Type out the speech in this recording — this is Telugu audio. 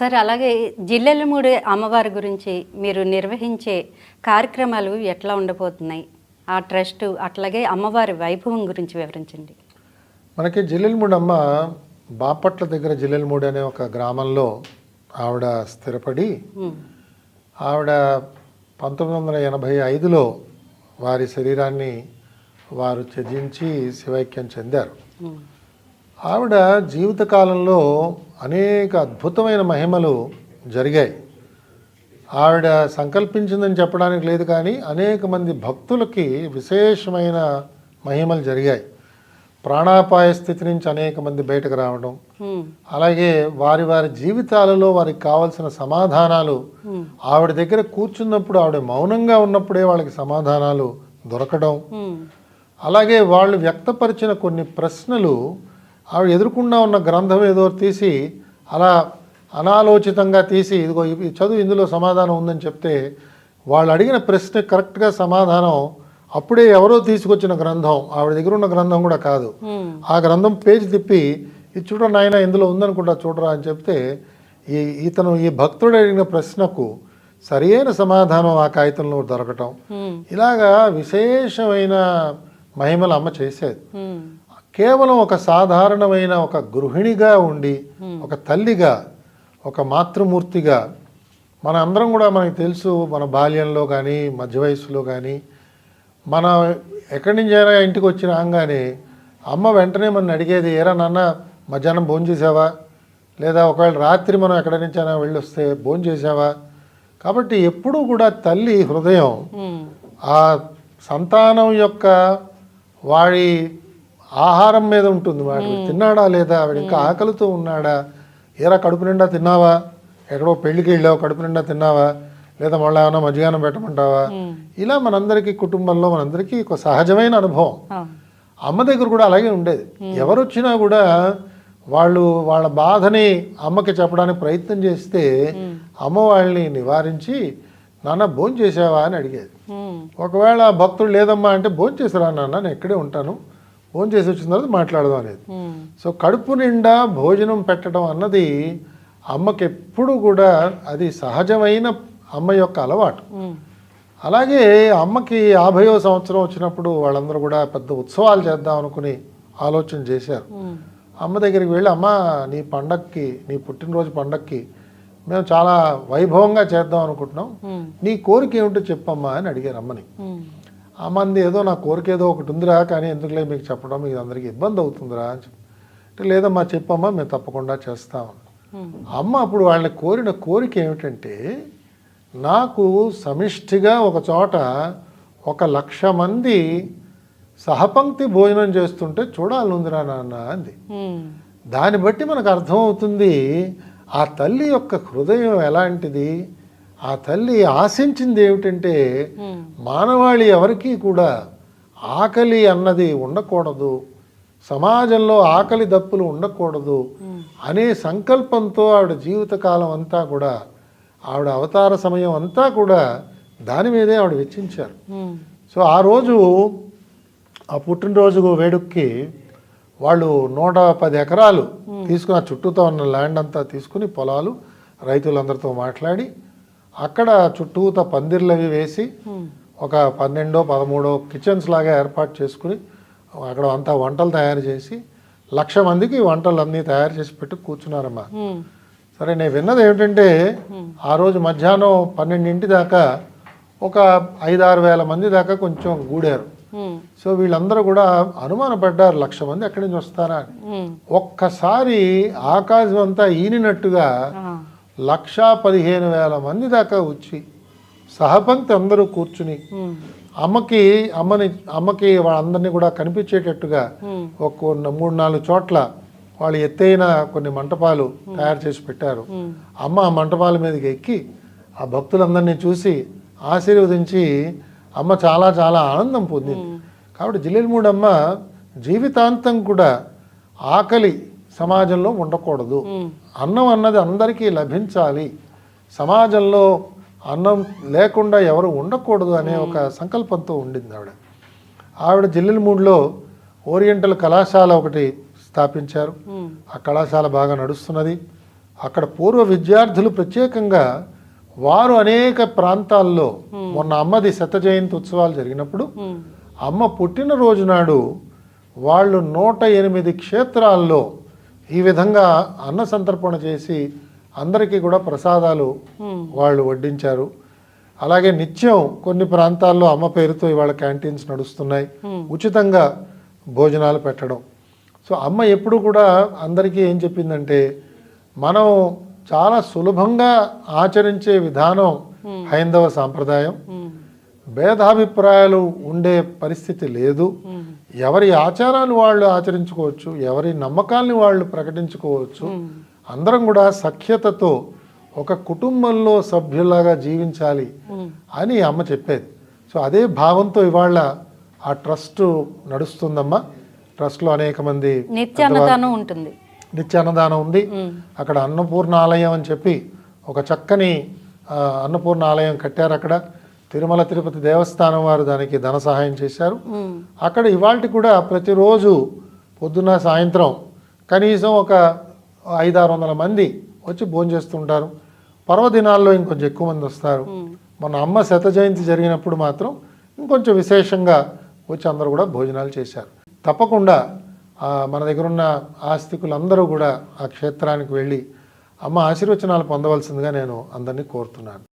సార్ అలాగే జిల్లెలమూడి అమ్మవారి గురించి మీరు నిర్వహించే కార్యక్రమాలు ఎట్లా ఉండబోతున్నాయి? ఆ ట్రస్ట్ అట్లాగే అమ్మవారి వైభవం గురించి వివరించండి. మనకి జిల్లెలమూడమ్మ బాపట్ల దగ్గర జిల్లెలమూడి అనే ఒక గ్రామంలో ఆవిడ స్థిరపడి ఆవిడ పంతొమ్మిది వందల ఎనభై ఐదులో వారి శరీరాన్ని వారు త్యజించి శివైక్యం చెందారు. ఆవిడ జీవితకాలంలో అనేక అద్భుతమైన మహిమలు జరిగాయి. ఆవిడ సంకల్పించిందని చెప్పడానికి లేదు కానీ అనేక మంది భక్తులకి విశేషమైన మహిమలు జరిగాయి. ప్రాణాపాయ స్థితి నుంచి అనేక మంది బయటకు రావడం అలాగే వారి వారి జీవితాలలో వారికి కావలసిన సమాధానాలు. ఆవిడ దగ్గర కూర్చున్నప్పుడు ఆవిడ మౌనంగా ఉన్నప్పుడే వాళ్ళకి సమాధానాలు దొరకడం. అలాగే వాళ్ళు వ్యక్తపరిచిన కొన్ని ప్రశ్నలు ఆవిడ ఎదుర్కొన్నా ఉన్న గ్రంథం ఏదో తీసి అలా అనాలోచితంగా తీసి ఇదిగో ఇది చదువు ఇందులో సమాధానం ఉందని చెప్తే వాళ్ళు అడిగిన ప్రశ్న కరెక్ట్గా సమాధానం అప్పుడే ఎవరో తీసుకొచ్చిన గ్రంథం ఆవిడ దగ్గర ఉన్న గ్రంథం కూడా కాదు. ఆ గ్రంథం పేజ్ తిప్పి ఇది చూడ నాయన ఇందులో ఉందనుకుంటా చూడరా అని చెప్తే ఈ ఇతను ఈ భక్తుడు అడిగిన ప్రశ్నకు సరియైన సమాధానం ఆ కాగితంలో దొరకటం. ఇలాగా విశేషమైన మహిమలు అమ్మ చేసేది. కేవలం ఒక సాధారణమైన ఒక గృహిణిగా ఉండి ఒక తల్లిగా ఒక మాతృమూర్తిగా మన అందరం కూడా మనకి తెలుసు మన బాల్యంలో కానీ మధ్య వయసులో కానీ మన ఎక్కడి నుంచి అయినా ఇంటికి వచ్చి రాగానే అమ్మ వెంటనే మన అడిగేది ఏరా నాన్న మధ్యాహ్నం భోజనం చేసావా? లేదా ఒకవేళ రాత్రి మనం ఎక్కడి నుంచైనా వెళ్ళొస్తే భోజనం చేసావా? కాబట్టి ఎప్పుడూ కూడా తల్లి హృదయం ఆ సంతానం యొక్క వాడి ఆహారం మీద ఉంటుంది వాడు. తిన్నాడా లేదా? వాడు ఇంకా ఆకలితో ఉన్నాడా? ఏరా కడుపు నిండా తిన్నావా? ఎక్కడో పెళ్ళికి వెళ్ళావు కడుపు నిండా తిన్నావా? లేదా మళ్ళీ ఏమైనా మధ్యాహ్నం పెట్టమంటావా? ఇలా మనందరికీ కుటుంబంలో మనందరికీ ఒక సహజమైన అనుభవం. అమ్మ దగ్గర కూడా అలాగే ఉండేది. ఎవరు వచ్చినా కూడా వాళ్ళు వాళ్ళ బాధని అమ్మకి చెప్పడానికి ప్రయత్నం చేస్తే అమ్మ వాళ్ళని నివారించి నాన్న భోజనం చేసావా అని అడిగేది. ఒకవేళ భక్తుడు లేదమ్మా అంటే భోజనం చేసిరా నాన్న నేను ఇక్కడే ఉంటాను. భోజనం చేసి వచ్చిన తర్వాత మాట్లాడదాం అనేది. సో కడుపు నిండా భోజనం పెట్టడం అన్నది అమ్మకి ఎప్పుడు కూడా అది సహజమైన అమ్మ యొక్క అలవాటు. అలాగే అమ్మకి యాభైవ సంవత్సరం వచ్చినప్పుడు వాళ్ళందరూ కూడా పెద్ద ఉత్సవాలు చేద్దాం అనుకుని ఆలోచన చేశారు. అమ్మ దగ్గరికి వెళ్ళి అమ్మ నీ పండక్కి నీ పుట్టినరోజు పండక్కి మేము చాలా వైభవంగా చేద్దాం అనుకుంటున్నాం. నీ కోరిక ఏమిటో చెప్పమ్మా అని అడిగారు అమ్మని. ఉమ్, అమ్మంది ఏదో నా కోరిక ఏదో ఒకటి ఉందిరా కానీ ఎందుకులే మీకు చెప్పడం? మీకు అందరికీ ఇబ్బంది అవుతుందిరా అని చెప్పి. అంటే లేదమ్మా చెప్పమ్మా మేము తప్పకుండా చేస్తాం ఉమ్, అమ్మ అప్పుడు వాళ్ళని కోరిన కోరిక ఏమిటంటే నాకు సమిష్టిగా ఒక చోట ఒక లక్ష మంది సహపంక్తి భోజనం చేస్తుంటే చూడాలనుందిరా నాన్న అంది. దాన్ని బట్టి మనకు అర్థమవుతుంది ఆ తల్లి యొక్క హృదయం ఎలాంటిది? ఆ తల్లి ఆశించింది ఏమిటంటే మానవాళి ఎవరికీ కూడా ఆకలి అన్నది ఉండకూడదు సమాజంలో ఆకలి దప్పులు ఉండకూడదు అనే సంకల్పంతో ఆవిడ జీవితకాలం అంతా కూడా ఆవిడ అవతార సమయం అంతా కూడా దాని మీదే ఆవిడ వెచ్చించారు. సో ఆ రోజు ఆ పుట్టినరోజు వేడుక్కి వాళ్ళు నూట పది ఎకరాలు తీసుకుని ఆ చుట్టూతో ఉన్న ల్యాండ్ అంతా తీసుకుని పొలాలు రైతులందరితో మాట్లాడి అక్కడ చుట్టూత పందిర్లు అవి వేసి ఒక పన్నెండో పదమూడో కిచెన్స్ లాగా ఏర్పాటు చేసుకుని అక్కడ అంతా వంటలు తయారు చేసి లక్ష మందికి వంటలు అన్నీ తయారు చేసి పెట్టి కూర్చున్నారమ్మా. సరే నేను విన్నది ఏమిటంటే ఆ రోజు మధ్యాహ్నం పన్నెండింటి దాకా ఒక ఐదారు వేల మంది దాకా కొంచెం గూడారు. సో వీళ్ళందరూ కూడా అనుమానపడ్డారు లక్ష మంది ఎక్కడి నుంచి వస్తారా అని. ఒక్కసారి ఆకాశం అంతా ఈనినట్టుగా లక్షా పదిహేను వేల మంది దాకా వచ్చి సహపంక్తి అందరూ కూర్చుని అమ్మకి అమ్మని అమ్మకి వాళ్ళందరినీ కూడా కనిపించేటట్టుగా ఒక మూడు నాలుగు చోట్ల వాళ్ళు ఎత్తైన కొన్ని మంటపాలు తయారు చేసి పెట్టారు. అమ్మ ఆ మంటపాల మీదకి ఎక్కి ఆ భక్తులందరినీ చూసి ఆశీర్వదించి అమ్మ చాలా చాలా ఆనందం పొందింది. కాబట్టి జిల్లెలమూడమ్మ జీవితాంతం కూడా ఆకలి సమాజంలో ఉండకూడదు. అన్నం అన్నది అందరికీ లభించాలి. సమాజంలో అన్నం లేకుండా ఎవరు ఉండకూడదు అనే ఒక సంకల్పంతో ఉండింది ఆవిడ. ఆవిడ జిల్లెలమూడిలో ఓరియంటల్ కళాశాల ఒకటి స్థాపించారు. ఆ కళాశాల బాగా నడుస్తున్నది. అక్కడ పూర్వ విద్యార్థులు ప్రత్యేకంగా వారు అనేక ప్రాంతాల్లో మొన్న అమ్మది శత జయంతి ఉత్సవాలు జరిగినప్పుడు అమ్మ పుట్టినరోజు నాడు వాళ్ళు నూట ఎనిమిది క్షేత్రాల్లో ఈ విధంగా అన్న సంతర్పణ చేసి అందరికీ కూడా ప్రసాదాలు వాళ్ళు వడ్డించారు. అలాగే నిత్యం కొన్ని ప్రాంతాల్లో అమ్మ పేరుతో ఇవాళ క్యాంటీన్స్ నడుస్తున్నాయి. ఉచితంగా భోజనాలు పెట్టడం. సో అమ్మ ఎప్పుడు కూడా అందరికీ ఏం చెప్పిందంటే మనం చాలా సులభంగా ఆచరించే విధానం హైందవ సాంప్రదాయం. భేదాభిప్రాయాలు ఉండే పరిస్థితి లేదు. ఎవరి ఆచారాలు వాళ్ళు ఆచరించుకోవచ్చు ఎవరి నమ్మకాల్ని వాళ్ళు ప్రకటించుకోవచ్చు. అందరం కూడా సఖ్యతతో ఒక కుటుంబంలో సభ్యులాగా జీవించాలి. అని అమ్మ చెప్పేది. సో అదే భావంతో ఇవాళ ఆ ట్రస్ట్ నడుస్తుందమ్మా. ట్రస్ట్లో అనేక మంది నిత్య అన్నదానం ఉంటుంది. నిత్య అన్నదానం ఉంది అక్కడ అన్నపూర్ణ ఆలయం అని చెప్పి ఒక చక్కని అన్నపూర్ణ ఆలయం కట్టారు అక్కడ. తిరుమల తిరుపతి దేవస్థానం వారు దానికి ధన సహాయం చేశారు. అక్కడ ఇవాళ కూడా ప్రతిరోజు పొద్దున్న సాయంత్రం కనీసం ఒక ఐదారు వందల మంది వచ్చి భోంచేస్తుంటారు పర్వదినాల్లో ఇంకొంచెం ఎక్కువ మంది వస్తారు. మన అమ్మ శత జయంతి జరిగినప్పుడు మాత్రం ఇంకొంచెం విశేషంగా వచ్చి అందరూ కూడా భోజనాలు చేశారు. తప్పకుండా మన దగ్గర ఉన్న ఆస్తికులందరూ కూడా ఆ క్షేత్రానికి వెళ్ళి అమ్మ ఆశీర్వచనాలు పొందవలసిందిగా నేను అందరినీ కోరుతున్నాను.